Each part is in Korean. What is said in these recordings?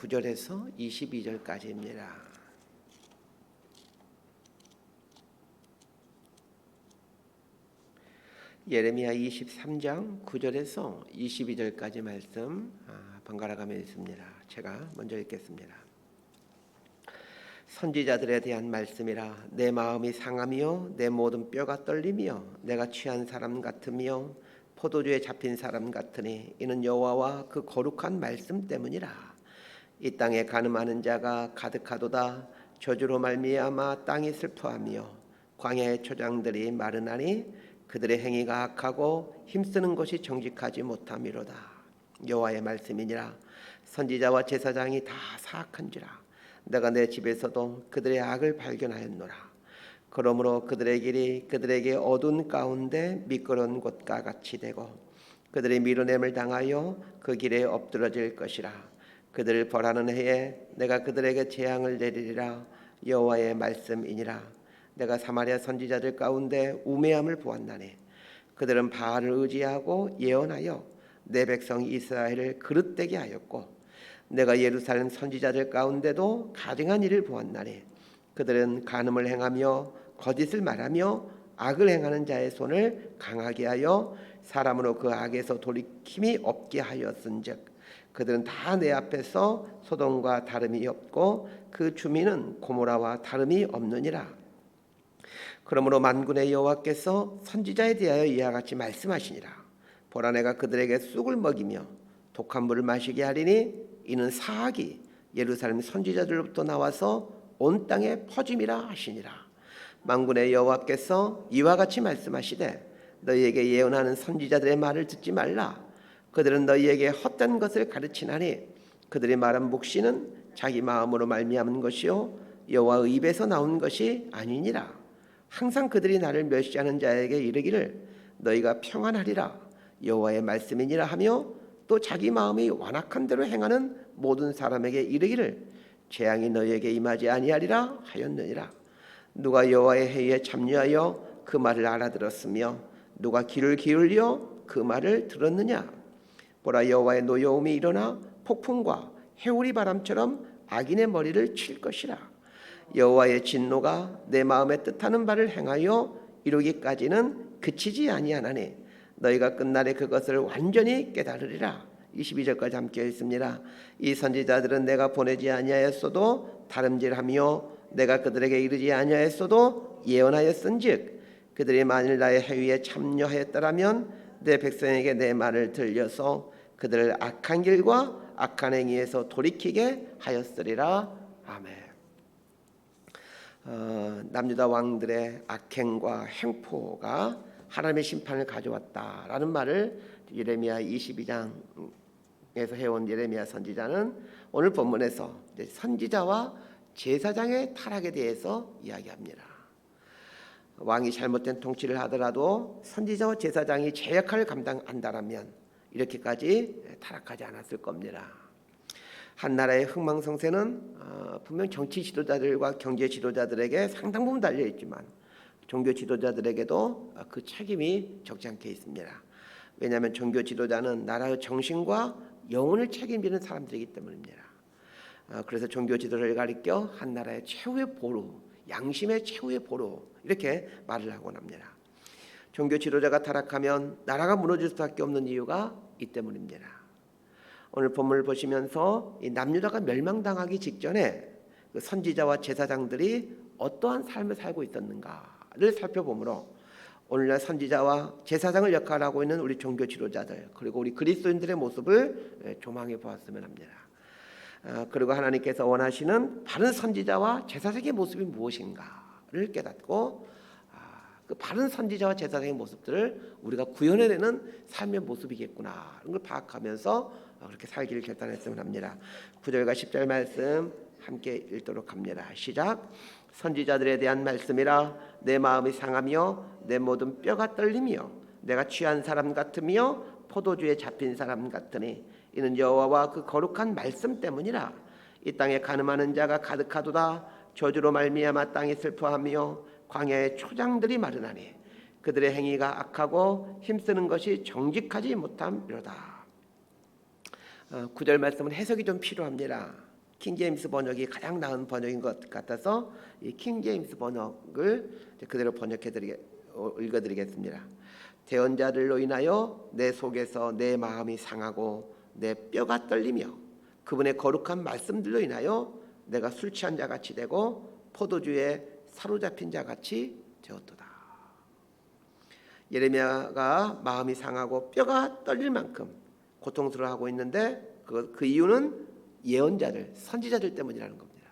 9절에서 22절까지입니다. 예레미야 23장 9절에서 22절까지 말씀 아, 번갈아 가며 있습니다. 제가 먼저 읽겠습니다. 선지자들에 대한 말씀이라 내 마음이 상하며 내 모든 뼈가 떨리며 내가 취한 사람 같으며 포도주에 잡힌 사람 같으니 이는 여호와와 그 거룩한 말씀 때문이라 이 땅에 가늠하는 자가 가득하도다. 저주로 말미암아 땅이 슬퍼하며 광야의 초장들이 마르나니 그들의 행위가 악하고 힘쓰는 것이 정직하지 못함이로다. 여호와의 말씀이니라. 선지자와 제사장이 다 사악한지라. 내가 내 집에서도 그들의 악을 발견하였노라. 그러므로 그들의 길이 그들에게 어두운 가운데 미끄러운 곳과 같이 되고 그들의 밀어냄을 당하여 그 길에 엎드러질 것이라 그들을 벌하는 해에 내가 그들에게 재앙을 내리리라. 여호와의 말씀이니라. 내가 사마리아 선지자들 가운데 우매함을 보았나니 그들은 바알을 의지하고 예언하여 내 백성 이스라엘을 그릇되게 하였고 내가 예루살렘 선지자들 가운데도 가증한 일을 보았나니 그들은 간음을 행하며 거짓을 말하며 악을 행하는 자의 손을 강하게 하여 사람으로 그 악에서 돌이킴이 없게 하였은즉 그들은 다 내 앞에서 소돔과 다름이 없고 그 주민은 고모라와 다름이 없느니라. 그러므로 만군의 여호와께서 선지자에 대하여 이와 같이 말씀하시니라. 보라 내가 그들에게 쑥을 먹이며 독한 물을 마시게 하리니 이는 사악이 예루살렘 선지자들로부터 나와서 온 땅에 퍼짐이라 하시니라. 만군의 여호와께서 이와 같이 말씀하시되 너희에게 예언하는 선지자들의 말을 듣지 말라 그들은 너희에게 헛된 것을 가르치나니 그들이 말한 묵시는 자기 마음으로 말미암은 것이요 여호와의 입에서 나온 것이 아니니라. 항상 그들이 나를 멸시하는 자에게 이르기를 너희가 평안하리라. 여호와의 말씀이니라 하며 또 자기 마음이 완악한 대로 행하는 모든 사람에게 이르기를 재앙이 너희에게 임하지 아니하리라 하였느니라. 누가 여호와의 회의에 참여하여 그 말을 알아들었으며 누가 귀를 기울여 그 말을 들었느냐 보라 여호와의 노여움이 일어나 폭풍과 해오리 바람처럼 악인의 머리를 칠 것이라. 여호와의 진노가 내 마음에 뜻하는 바를 행하여 이루기까지는 그치지 아니하나니 너희가 끝날에 그것을 완전히 깨달으리라. 22절까지 함께 있습니다. 이 선지자들은 내가 보내지 아니하였어도 다름질하며 내가 그들에게 이르지 아니하였어도 예언하였은즉 그들이 만일 나의 해위에 참여하였더라면 내 백성에게 내 말을 들려서 그들을 악한 길과 악한 행위에서 돌이키게 하였으리라 아멘. 어, 남유다 왕들의 악행과 행포가 하나님의 심판을 가져왔다라는 말을 예레미야 22장에서 해온 예레미야 선지자는 오늘 본문에서 선지자와 제사장의 타락에 대해서 이야기합니다. 왕이 잘못된 통치를 하더라도 선지자와 제사장이 제 역할을 감당한다라면 이렇게까지 타락하지 않았을 겁니다. 한 나라의 흥망성쇠는 어, 분명 정치 지도자들과 경제 지도자들에게 상당 부분 달려 있지만 종교 지도자들에게도 그 책임이 적지 않게 있습니다. 왜냐하면 종교 지도자는 나라의 정신과 영혼을 책임지는 사람들이기 때문입니다. 어, 그래서 종교 지도를 가리켜 한 나라의 최후의 보루, 양심의 최후의 보루 이렇게 말을 하곤 합니다. 종교 지도자가 타락하면 나라가 무너질 수밖에 없는 이유가 이 때문입니다. 오늘 본문을 보시면서 이 남유다가 멸망당하기 직전에 그 선지자와 제사장들이 어떠한 삶을 살고 있었는가를 살펴보므로 오늘날 선지자와 제사장을 역할하고 있는 우리 종교 지도자들 그리고 우리 그리스도인들의 모습을 조망해 보았으면 합니다. 아, 그리고 하나님께서 원하시는 바른 선지자와 제사장의 모습이 무엇인가 를 깨닫고 그 바른 선지자와 제사장의 모습들을 우리가 구현해내는 삶의 모습이겠구나 이런 걸 파악하면서 그렇게 살기를 결단했으면 합니다. 9절과 10절 말씀 함께 읽도록 합니다. 시작. 선지자들에 대한 말씀이라 내 마음이 상하며 내 모든 뼈가 떨리며 내가 취한 사람 같으며 포도주에 잡힌 사람 같으니 이는 여호와와 그 거룩한 말씀 때문이라 이 땅에 가늠하는 자가 가득하도다 저주로 말미암아 땅이 슬퍼하며 광야의 초장들이 마르나니 그들의 행위가 악하고 힘쓰는 것이 정직하지 못함이로다. 어, 구절 말씀은 해석이 좀 필요합니다. 킹제임스 번역이 가장 나은 번역인 것 같아서 이 킹제임스 번역을 그대로 번역해 드리게 어, 읽어 드리겠습니다. 대언자들로 인하여 내 속에서 내 마음이 상하고 내 뼈가 떨리며 그분의 거룩한 말씀들로 인하여 내가 술 취한 자 같이 되고 포도주에 사로잡힌 자 같이 되었도다. 예레미야가 마음이 상하고 뼈가 떨릴 만큼 고통스러워하고 있는데 그, 그 이유는 예언자들, 선지자들 때문이라는 겁니다.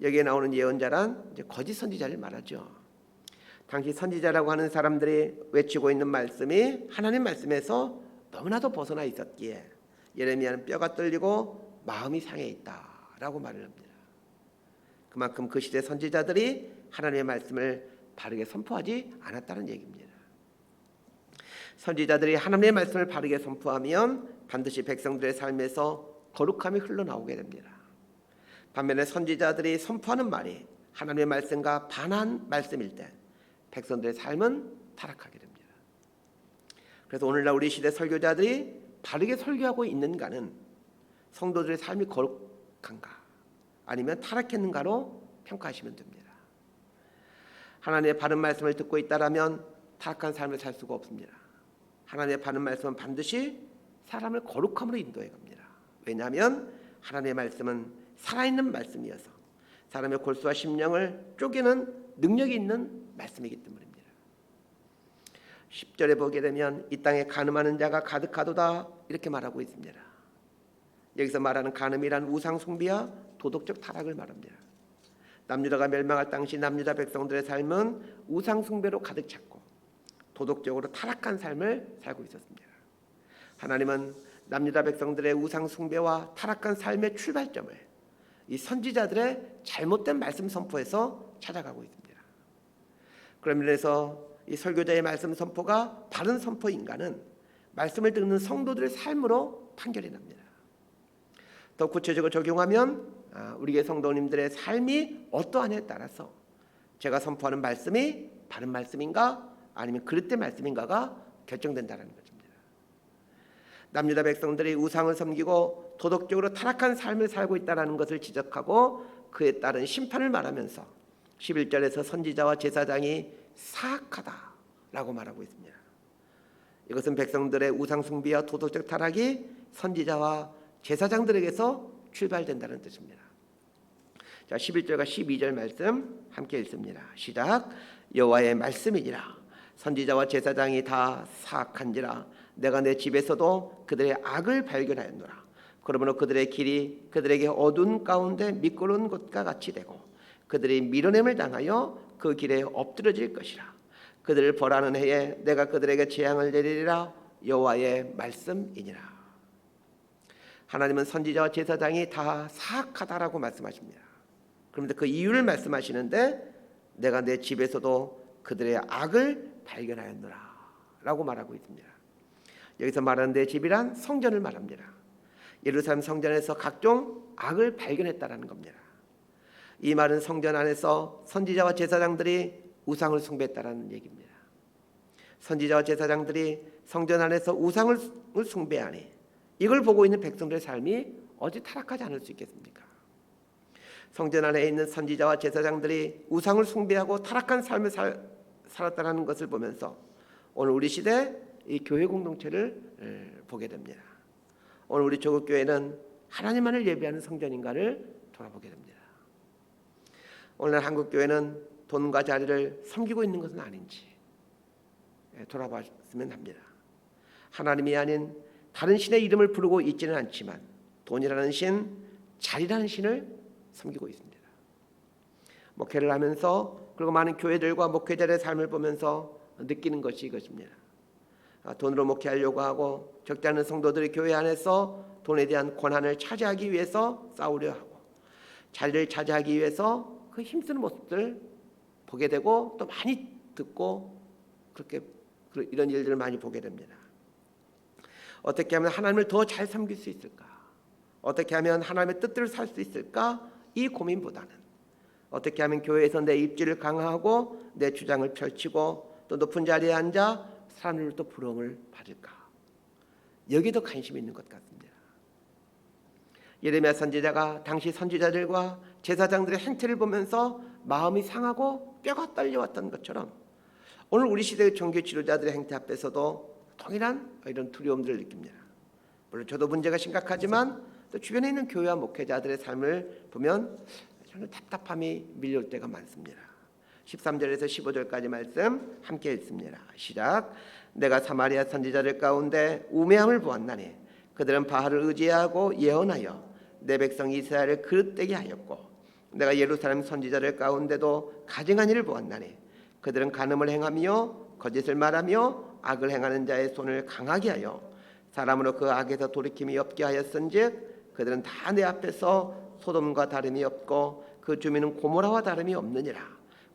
여기에 나오는 예언자란 이제 거짓 선지자를 말하죠. 당시 선지자라고 하는 사람들이 외치고 있는 말씀이 하나님 말씀에서 너무나도 벗어나 있었기에 예레미야는 뼈가 떨리고 마음이 상해 있다 라고 말을 합니다. 그만큼 그 시대 선지자들이 하나님의 말씀을 바르게 선포하지 않았다는 얘기입니다. 선지자들이 하나님의 말씀을 바르게 선포하면 반드시 백성들의 삶에서 거룩함이 흘러나오게 됩니다. 반면에 선지자들이 선포하는 말이 하나님의 말씀과 반한 말씀일 때 백성들의 삶은 타락하게 됩니다. 그래서 오늘날 우리 시대 설교자들이 바르게 설교하고 있는가는 성도들의 삶이 거룩 한가 아니면 타락했는가로 평가하시면 됩니다. 하나님의 바른 말씀을 듣고 있다라면 타락한 삶을 살 수가 없습니다. 하나님의 바른 말씀은 반드시 사람을 거룩함으로 인도해 갑니다. 왜냐하면 하나님의 말씀은 살아있는 말씀이어서 사람의 골수와 심령을 쪼개는 능력이 있는 말씀이기 때문입니다. 10절에 보게 되면 이 땅에 간음하는 자가 가득하도다 이렇게 말하고 있습니다. 여기서 말하는 간음이란 우상 숭배와 도덕적 타락을 말합니다. 남유다가 멸망할 당시 남유다 백성들의 삶은 우상 숭배로 가득 찼고 도덕적으로 타락한 삶을 살고 있었습니다. 하나님은 남유다 백성들의 우상 숭배와 타락한 삶의 출발점을 이 선지자들의 잘못된 말씀 선포에서 찾아가고 있습니다. 그러면서 이 설교자의 말씀 선포가 바른 선포인가는 말씀을 듣는 성도들의 삶으로 판결이 납니다. 더 구체적으로 적용하면 아, 우리의 성도님들의 삶이 어떠하냐에 따라서 제가 선포하는 말씀이 바른 말씀인가 아니면 그릇된 말씀인가가 결정된다는 것입니다. 남유다 백성들이 우상을 섬기고 도덕적으로 타락한 삶을 살고 있다는 것을 지적하고 그에 따른 심판을 말하면서 11절에서 선지자와 제사장이 사악하다라고 말하고 있습니다. 이것은 백성들의 우상 숭배와 도덕적 타락이 선지자와 제사장들에게서 출발된다는 뜻입니다. 자, 11절과 12절 말씀 함께 읽습니다. 시작. 여호와의 말씀이니라. 선지자와 제사장이 다 사악한지라 내가 내 집에서도 그들의 악을 발견하였노라. 그러므로 그들의 길이 그들에게 어두운 가운데 미끄러운 곳과 같이 되고 그들이 밀어냄을 당하여 그 길에 엎드러질 것이라. 그들을 벌하는 해에 내가 그들에게 재앙을 내리리라 여호와의 말씀이니라. 하나님은 선지자와 제사장이 다 사악하다라고 말씀하십니다. 그런데 그 이유를 말씀하시는데 내가 내 집에서도 그들의 악을 발견하였노라라고 말하고 있습니다. 여기서 말하는 내 집이란 성전을 말합니다. 예루살렘 성전에서 각종 악을 발견했다라는 겁니다. 이 말은 성전 안에서 선지자와 제사장들이 우상을 숭배했다라는 얘기입니다. 선지자와 제사장들이 성전 안에서 우상을 숭배하니 이걸 보고 있는 백성들의 삶이 어찌 타락하지 않을 수 있겠습니까? 성전 안에 있는 선지자와 제사장들이 우상을 숭배하고 타락한 삶을 살, 살았다는 것을 보면서 오늘 우리 시대 이 교회 공동체를 보게 됩니다. 오늘 우리 조국 교회는 하나님만을 예배하는 성전인가를 돌아보게 됩니다. 오늘 한국 교회는 돈과 자리를 섬기고 있는 것은 아닌지 돌아봤으면 합니다. 하나님이 아닌 다른 신의 이름을 부르고 있지는 않지만 돈이라는 신, 자리라는 신을 섬기고 있습니다. 목회를 하면서 그리고 많은 교회들과 목회자의 삶을 보면서 느끼는 것이 이것입니다. 아, 돈으로 목회하려고 하고 적지 않은 성도들이 교회 안에서 돈에 대한 권한을 차지하기 위해서 싸우려 하고 자리를 차지하기 위해서 그 힘쓰는 모습들 보게 되고 또 많이 듣고 그렇게 이런 일들을 많이 보게 됩니다. 어떻게 하면 하나님을 더 잘 섬길 수 있을까? 어떻게 하면 하나님의 뜻대로 살수 있을까? 이 고민보다는 어떻게 하면 교회에서 내 입지를 강화하고 내 주장을 펼치고 또 높은 자리에 앉아 사람들로부터 부러움을 받을까? 여기도 관심이 있는 것 같습니다. 예레미야 선지자가 당시 선지자들과 제사장들의 행태를 보면서 마음이 상하고 뼈가 떨려왔던 것처럼 오늘 우리 시대의 종교 지도자들의 행태 앞에서도 동일한 이런 두려움들을 느낍니다. 물론 저도 문제가 심각하지만 또 주변에 있는 교회와 목회자들의 삶을 보면 저는 답답함이 밀려올 때가 많습니다. 13절에서 15절까지 말씀 함께 읽습니다. 시작. 내가 사마리아 선지자들 가운데 우매함을 보았나니 그들은 바알을 의지하고 예언하여 내 백성 이스라엘을 그릇되게 하였고 내가 예루살렘 선지자들 가운데도 가증한 일을 보았나니 그들은 간음을 행하며 거짓을 말하며 악을 행하는 자의 손을 강하게 하여 사람으로 그 악에서 돌이킴이 없게 하였은즉 그들은 다 내 앞에서 소돔과 다름이 없고 그 주민은 고모라와 다름이 없느니라.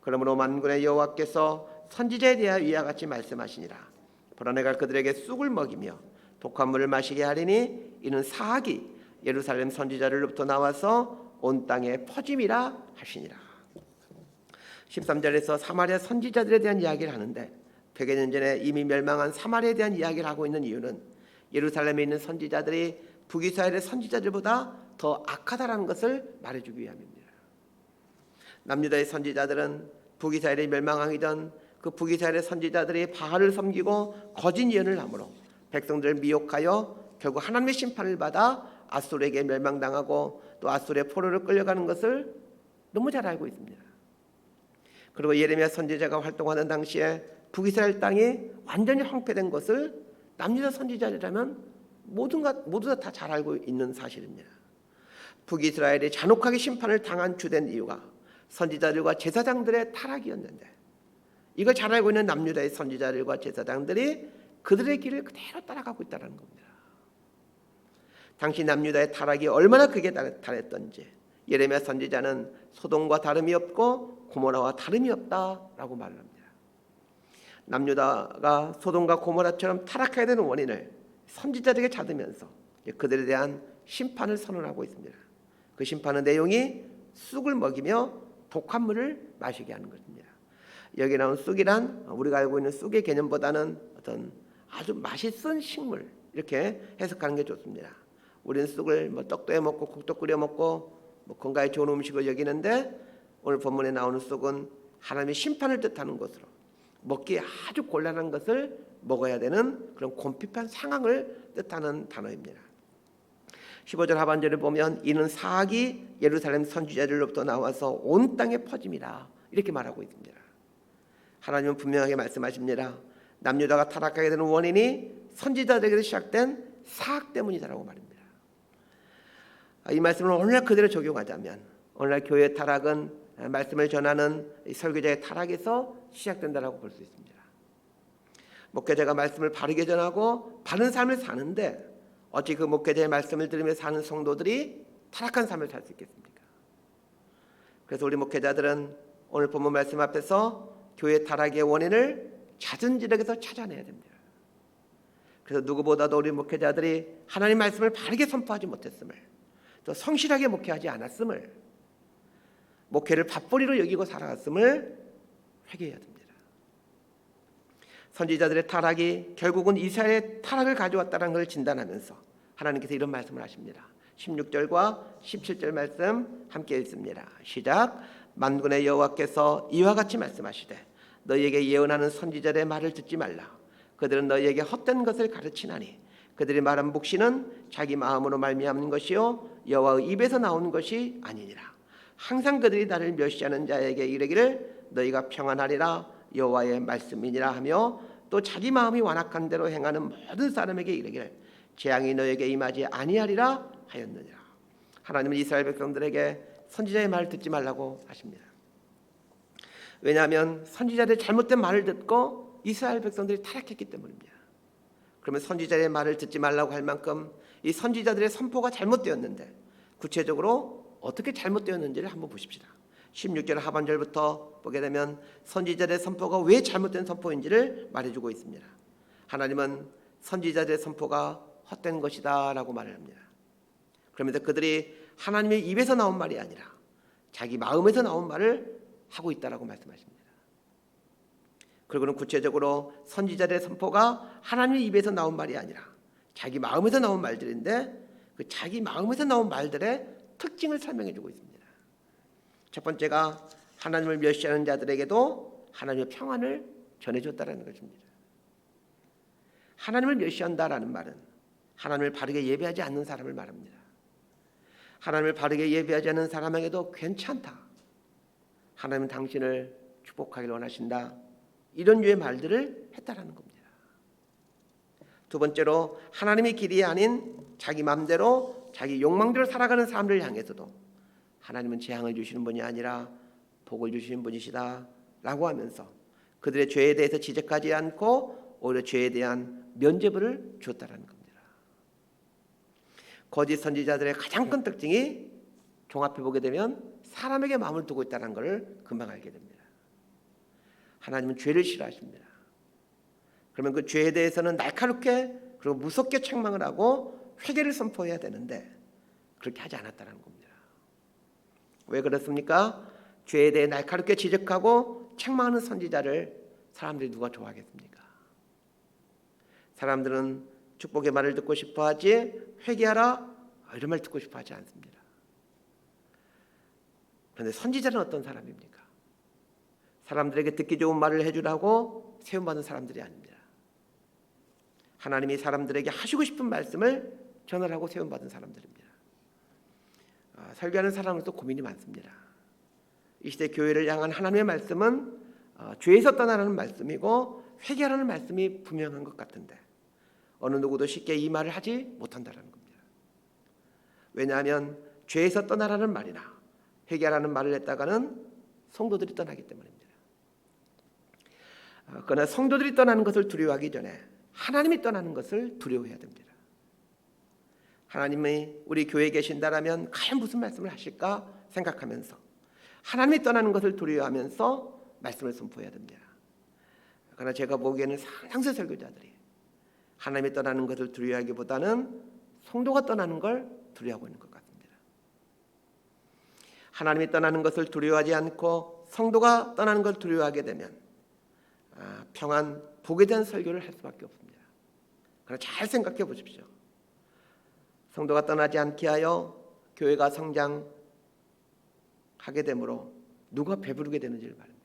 그러므로 만군의 여호와께서 선지자에 대하여 이와 같이 말씀하시니라. 보라 내가 그들에게 쑥을 먹이며 독한 물을 마시게 하리니 이는 사악이 예루살렘 선지자들로부터 나와서 온 땅에 퍼짐이라 하시니라. 13절에서 사마리아 선지자들에 대한 이야기를 하는데 백여 년 전에 이미 멸망한 사마리아에 대한 이야기를 하고 있는 이유는 예루살렘에 있는 선지자들이 북이스라엘의 선지자들보다 더 악하다라는 것을 말해주기 위함입니다. 남유다의 선지자들은 북이스라엘이 멸망하기 전 그 북이스라엘의 선지자들이 바알을 섬기고 거짓 예언을 함으로 백성들을 미혹하여 결국 하나님의 심판을 받아 아수르에게 멸망당하고 또 아수르의 포로를 끌려가는 것을 너무 잘 알고 있습니다. 그리고 예레미야 선지자가 활동하는 당시에 북이스라엘 땅이 완전히 황폐된 것을 남유다 선지자라면 모든가 모두 다잘 알고 있는 사실입니다. 북이스라엘이 잔혹하게 심판을 당한 주된 이유가 선지자들과 제사장들의 타락이었는데 이걸 잘 알고 있는 남유다의 선지자들과 제사장들이 그들의 길을 그대로 따라가고 있다는 겁니다. 당시 남유다의 타락이 얼마나 크게 달했던지 예레미야 선지자는 소돔과 다름이 없고 고모라와 다름이 없다라고 말합니다. 남유다가 소돔과 고모라처럼 타락해야 되는 원인을 선지자들에게 찾으면서 그들에 대한 심판을 선언하고 있습니다. 그 심판의 내용이 쑥을 먹이며 독한 물을 마시게 하는 것입니다. 여기 나온 쑥이란 우리가 알고 있는 쑥의 개념보다는 어떤 아주 맛있은 식물 이렇게 해석하는 게 좋습니다. 우리는 쑥을 뭐 떡도 해 먹고 국도 끓여 먹고 뭐 건강에 좋은 음식을 여기는데 오늘 본문에 나오는 쑥은 하나님의 심판을 뜻하는 것으로 먹기 아주 곤란한 것을 먹어야 되는 그런 곤핍한 상황을 뜻하는 단어입니다. 15절 하반절을 보면 이는 사악이 예루살렘 선지자들로부터 나와서 온 땅에 퍼짐이라 이렇게 말하고 있습니다. 하나님은 분명하게 말씀하십니다. 남유다가 타락하게 되는 원인이 선지자들에게서 시작된 사악 때문이다라고 말입니다. 이 말씀을 오늘날 그대로 적용하자면 오늘날 교회 타락은 말씀을 전하는 설교자의 타락에서 시작된다라고 볼 수 있습니다. 목회자가 말씀을 바르게 전하고 바른 삶을 사는데 어찌 그 목회자의 말씀을 들으며 사는 성도들이 타락한 삶을 살 수 있겠습니까? 그래서 우리 목회자들은 오늘 본문 말씀 앞에서 교회 타락의 원인을 잦은 지력에서 찾아내야 됩니다. 그래서 누구보다도 우리 목회자들이 하나님 말씀을 바르게 선포하지 못했음을 또 성실하게 목회하지 않았음을 목회를 밥벌이로 여기고 살아갔음을 회개해야 됩니다. 선지자들의 타락이 결국은 이스라엘의 타락을 가져왔다는 걸 진단하면서 하나님께서 이런 말씀을 하십니다. 16절과 17절 말씀 함께 읽습니다. 시작. 만군의 여호와께서 이와 같이 말씀하시되 너희에게 예언하는 선지자들의 말을 듣지 말라. 그들은 너희에게 헛된 것을 가르치나니 그들이 말한 묵시는 자기 마음으로 말미암는 것이요 여호와의 입에서 나오는 것이 아니니라. 항상 그들이 나를 멸시하는 자에게 이르기를 너희가 평안하리라 여호와의 말씀이니라 하며 또 자기 마음이 완악한 대로 행하는 모든 사람에게 이르기를 재앙이 너에게 임하지 아니하리라 하였느니라. 하나님은 이스라엘 백성들에게 선지자의 말을 듣지 말라고 하십니다. 왜냐하면 선지자들의 잘못된 말을 듣고 이스라엘 백성들이 타락했기 때문입니다. 그러면 선지자의 말을 듣지 말라고 할 만큼 이 선지자들의 선포가 잘못되었는데 구체적으로 어떻게 잘못되었는지를 한번 보십시다. 16절 하반절부터 보게 되면 선지자들의 선포가 왜 잘못된 선포인지를 말해주고 있습니다. 하나님은 선지자들의 선포가 헛된 것이다 라고 말을 합니다. 그러면서 그들이 하나님의 입에서 나온 말이 아니라 자기 마음에서 나온 말을 하고 있다라고 말씀하십니다. 그리고는 구체적으로 선지자들의 선포가 하나님의 입에서 나온 말이 아니라 자기 마음에서 나온 말들인데 그 자기 마음에서 나온 말들의 특징을 설명해 주고 있습니다. 첫 번째가 하나님을 멸시하는 자들에게도 하나님의 평안을 전해줬다라는 것입니다. 하나님을 멸시한다라는 말은 하나님을 바르게 예배하지 않는 사람을 말합니다. 하나님을 바르게 예배하지 않는 사람에게도 괜찮다. 하나님은 당신을 축복하길 원하신다. 이런 류의 말들을 했다라는 겁니다. 두 번째로 하나님의 길이 아닌 자기 마음대로 자기 욕망대로 살아가는 사람들 향해서도 하나님은 재앙을 주시는 분이 아니라 복을 주시는 분이시다 라고 하면서 그들의 죄에 대해서 지적하지 않고 오히려 죄에 대한 면죄부를 줬다라는 겁니다. 거짓 선지자들의 가장 큰 특징이 종합해 보게 되면 사람에게 마음을 두고 있다는 것을 금방 알게 됩니다. 하나님은 죄를 싫어하십니다. 그러면 그 죄에 대해서는 날카롭게 그리고 무섭게 책망을 하고 회개를 선포해야 되는데 그렇게 하지 않았다는 겁니다. 왜 그렇습니까? 죄에 대해 날카롭게 지적하고 책망하는 선지자를 사람들이 누가 좋아하겠습니까? 사람들은 축복의 말을 듣고 싶어 하지 회개하라 이런 말 듣고 싶어 하지 않습니다. 그런데 선지자는 어떤 사람입니까? 사람들에게 듣기 좋은 말을 해주라고 세움받은 사람들이 아닙니다. 하나님이 사람들에게 하시고 싶은 말씀을 전하라고 세움받은 사람들입니다. 아, 설교하는 또 고민이 많습니다. 이 시대 교회를 향한 하나님의 말씀은 어, 죄에서 떠나라는 말씀이고 회개하라는 말씀이 분명한 것 같은데 어느 누구도 쉽게 이 말을 하지 못한다는 겁니다. 왜냐하면 죄에서 떠나라는 말이나 회개하라는 말을 했다가는 성도들이 떠나기 때문입니다. 어, 그러나 성도들이 떠나는 것을 두려워하기 전에 하나님이 떠나는 것을 두려워해야 됩니다. 하나님이 우리 교회에 계신다라면 과연 무슨 말씀을 하실까 생각하면서 하나님이 떠나는 것을 두려워하면서 말씀을 선포해야 됩니다. 그러나 제가 보기에는 상당수 설교자들이 하나님이 떠나는 것을 두려워하기보다는 성도가 떠나는 걸 두려워하고 있는 것 같습니다. 하나님이 떠나는 것을 두려워하지 않고 성도가 떠나는 걸 두려워하게 되면 아, 평안 복에 대한 설교를 할 수밖에 없습니다. 그러나 잘 생각해 보십시오. 성도가 떠나지 않게 하여 교회가 성장하게 되므로 누가 배부르게 되는지를 말입니다.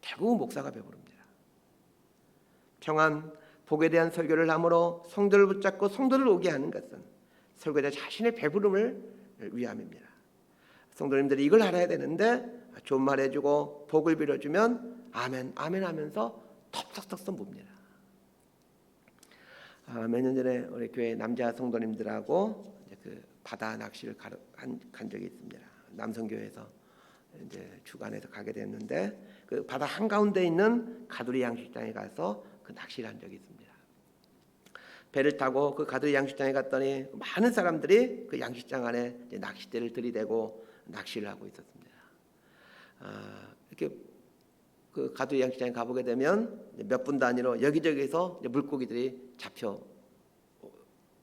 결국은 목사가 배부릅니다. 평안 복에 대한 설교를 함으로 성도를 붙잡고 성도를 오게 하는 것은 설교자 자신의 배부름을 위함입니다. 성도님들이 이걸 알아야 되는데 좋은 말 해주고 복을 빌어주면 아멘 아멘 하면서 텁텁텁텁 봅니다. 아, 몇년 전에 우리 교회 남자 성도님들하고 그 바다 낚시를 가, 한, 간 적이 있습니다. 남성교회에서 이제 주관해서 가게 됐는데 그 바다 한 가운데 있는 가두리 양식장에 가서 그 낚시를 한 적이 있습니다. 배를 타고 그 가두리 양식장에 갔더니 많은 사람들이 그 양식장 안에 낚싯대를 들이대고 낚시를 하고 있었습니다. 아, 이렇게 그 가두리 양식장에 가보게 되면 몇 분 단위로 여기저기서 물고기들이 잡혀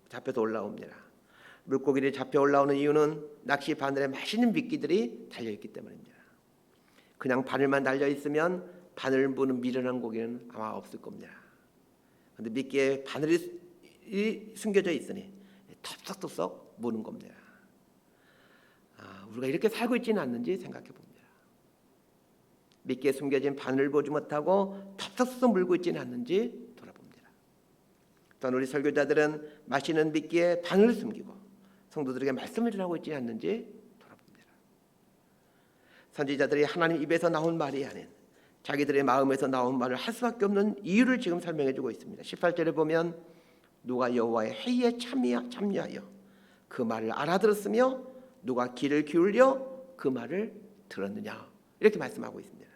잡혀서 올라옵니다. 물고기들이 잡혀 올라오는 이유는 낚시 바늘에 맛있는 미끼들이 달려 있기 때문입니다. 그냥 바늘만 달려 있으면 바늘 부는 미련한 고기는 아마 없을 겁니다. 그런데 미끼에 바늘이 숨겨져 있으니 텁텁텁 무는 겁니다. 아, 우리가 이렇게 살고 있지는 않는지 생각해 봅니다. 미끼에 숨겨진 바늘을 보지 못하고 텁텁텁 물고 있지는 않는지 돌아봅니다. 또한 우리 설교자들은 마시는 미끼에 바늘을 숨기고 성도들에게 말씀을 전하고 있지 않는지 돌아봅니다. 선지자들이 하나님 입에서 나온 말이 아닌 자기들의 마음에서 나온 말을 할 수밖에 없는 이유를 지금 설명해 주고 있습니다. 18절에 보면 누가 여호와의 회의에 참여하여 그 말을 알아들었으며 누가 귀를 기울여 그 말을 들었느냐 이렇게 말씀하고 있습니다.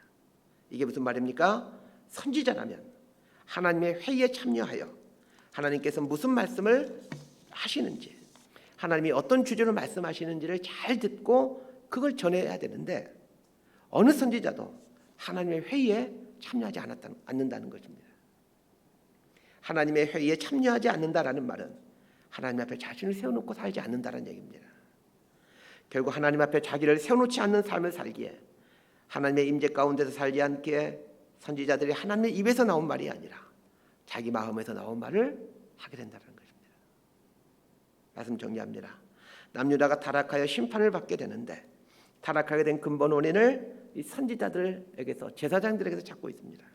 이게 무슨 말입니까? 선지자라면 하나님의 회의에 참여하여 하나님께서 무슨 말씀을 하시는지 하나님이 어떤 주제로 말씀하시는지를 잘 듣고 그걸 전해야 되는데 어느 선지자도 하나님의 회의에 참여하지 않았다, 않는다는 것입니다. 하나님의 회의에 참여하지 않는다라는 말은 하나님 앞에 자신을 세워놓고 살지 않는다는 얘기입니다. 결국 하나님 앞에 자기를 세워놓지 않는 삶을 살기에 하나님의 임재 가운데서 살지 않게 선지자들이 하나님의 입에서 나온 말이 아니라 자기 마음에서 나온 말을 하게 된다는 것입니다. 말씀 정리합니다. 남유다가 타락하여 심판을 받게 되는데 타락하게 된 근본 원인을 이 선지자들에게서 제사장들에게서 찾고 있습니다.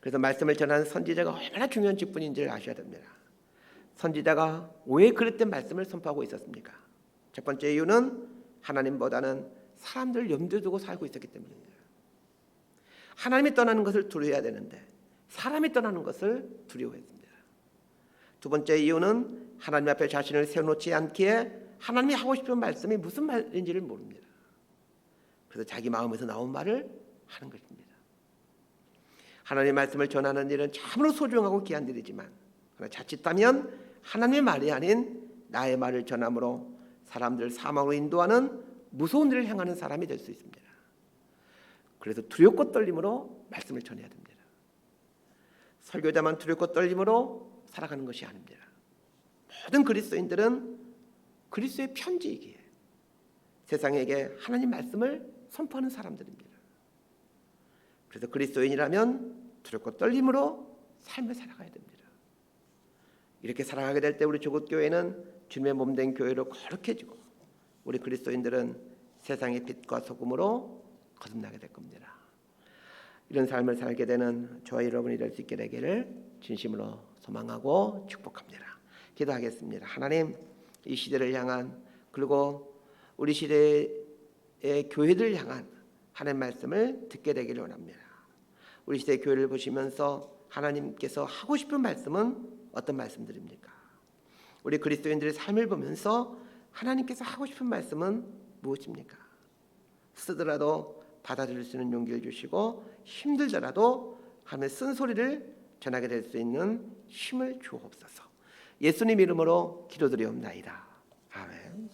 그래서 말씀을 전하는 선지자가 얼마나 중요한 직분인지를 아셔야 됩니다. 선지자가 왜 그릇된 말씀을 선포하고 있었습니까? 첫 번째 이유는 하나님보다는 사람들을 염두에 두고 살고 있었기 때문입니다. 하나님이 떠나는 것을 두려워해야 되는데 사람이 떠나는 것을 두려워했습니다. 두 번째 이유는 하나님 앞에 자신을 세워놓지 않기에 하나님이 하고 싶은 말씀이 무슨 말인지를 모릅니다. 그래서 자기 마음에서 나온 말을 하는 것입니다. 하나님의 말씀을 전하는 일은 참으로 소중하고 귀한 일이지만 그러나 자칫하면 하나님의 말이 아닌 나의 말을 전함으로 사람들을 사망으로 인도하는 무서운 일을 행하는 사람이 될 수 있습니다. 그래서 두렵고 떨림으로 말씀을 전해야 됩니다. 설교자만 두렵고 떨림으로 살아가는 것이 아닙니다. 모든 그리스도인들은 그리스도의 편지이기에 세상에게 하나님 말씀을 선포하는 사람들입니다. 그래서 그리스도인이라면 두렵고 떨림으로 삶을 살아가야 됩니다. 이렇게 살아가게 될 때 우리 조국 교회는 주님의 몸 된 교회로 거룩해지고 우리 그리스도인들은 세상의 빛과 소금으로 거듭나게 될 겁니다. 이런 삶을 살게 되는 저와 여러분이 될 수 있게 되기를 진심으로 소망하고 축복합니다. 기도하겠습니다. 하나님 이 시대를 향한 그리고 우리 시대의 교회들을 향한 하나님 말씀을 듣게 되기를 원합니다. 우리 시대 교회를 보시면서 하나님께서 하고 싶은 말씀은 어떤 말씀들입니까? 우리 그리스도인들의 삶을 보면서 하나님께서 하고 싶은 말씀은 무엇입니까? 쓰더라도 받아들일 수 있는 용기를 주시고 힘들더라도 하나님의 쓴소리를 전하게 될 수 있는 힘을 주옵소서. 예수님 이름으로 기도드리옵나이다. 아멘.